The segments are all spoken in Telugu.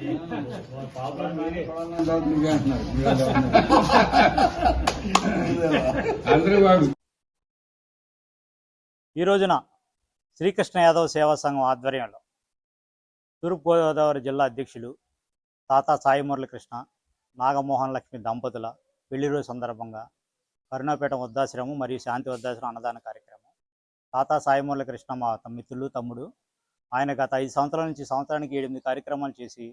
ఈ రోజున శ్రీకృష్ణ యాదవ్ సేవా సంఘం ఆధ్వర్యంలో తూర్పుగోదావరి జిల్లా అధ్యక్షులు తాతా సాయి మురళీకృష్ణ నాగమోహన్ లక్ష్మి దంపతుల పెళ్ళి రోజు సందర్భంగా కరుణాపేట వృద్ధాశ్రమం మరియు శాంతి వృద్ధాశ్రమం అన్నదాన కార్యక్రమం. తాతా సాయి మురళీకృష్ణ మా మిత్రులు తమ్ముడు ఆయన గత ఐదు సంవత్సరాల నుంచి సంవత్సరానికి ఎనిమిది కార్యక్రమాలు చేసి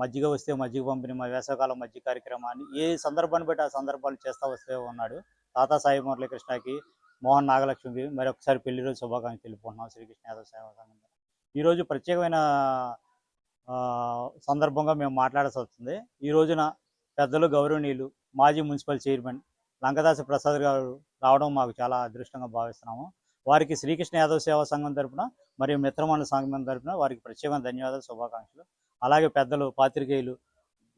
మజ్జిగ వస్తే మజ్జిగ పంపిణీ మా వేసవకాలం మజ్జిగ కార్యక్రమాన్ని ఏ సందర్భాన్ని బట్టి ఆ సందర్భాలు చేస్తూ వస్తే ఉన్నాడు. తాతాసాయి మురళీకృష్ణకి మోహన్ నాగలక్ష్మికి మరొకసారి పెళ్ళి రోజు శుభాకాంక్షలు తెలుపుకుంటున్నాం. శ్రీకృష్ణ యాదవ్ సేవా సంఘం ఈరోజు ప్రత్యేకమైన సందర్భంగా మేము మాట్లాడాల్సి వస్తుంది. ఈ రోజున పెద్దలు గౌరవనీయులు మాజీ మున్సిపల్ చైర్మన్ లంకదాస ప్రసాద్ గారు రావడం మాకు చాలా అదృష్టంగా భావిస్తున్నాము. వారికి శ్రీకృష్ణ యాదవ్ సేవా సంఘం తరపున మరియు మిత్రమండల సంఘం తరఫున వారికి ప్రత్యేకమైన ధన్యవాదాలు శుభాకాంక్షలు. అలాగే పెద్దలు పాత్రికేయులు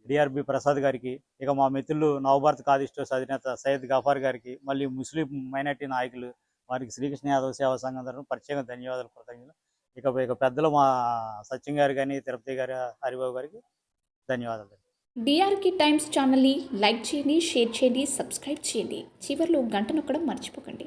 డిఆర్బి ప్రసాద్ గారికి ఇక మా మిత్రులు నవభారత్ కాదిష్టోస్ అధినేత సయ్యద్ గఫార్ గారికి మళ్ళీ ముస్లిం మైనార్టీ నాయకులు వారికి శ్రీకృష్ణ యాదవ్ సేవా సంఘం తరఫున ప్రత్యేక ధన్యవాదాలు కృతజ్ఞతలు. ఇక ఇక పెద్దలు మా సత్యం గారు కానీ తిరుపతి గారు హరిబాబు గారికి ధన్యవాదాలు. డిఆర్కి టైమ్స్ ఛానల్ని లైక్ చేయండి షేర్ చేయండి సబ్స్క్రైబ్ చేయండి. చివరిలో గంట నొక్కడం మర్చిపోకండి.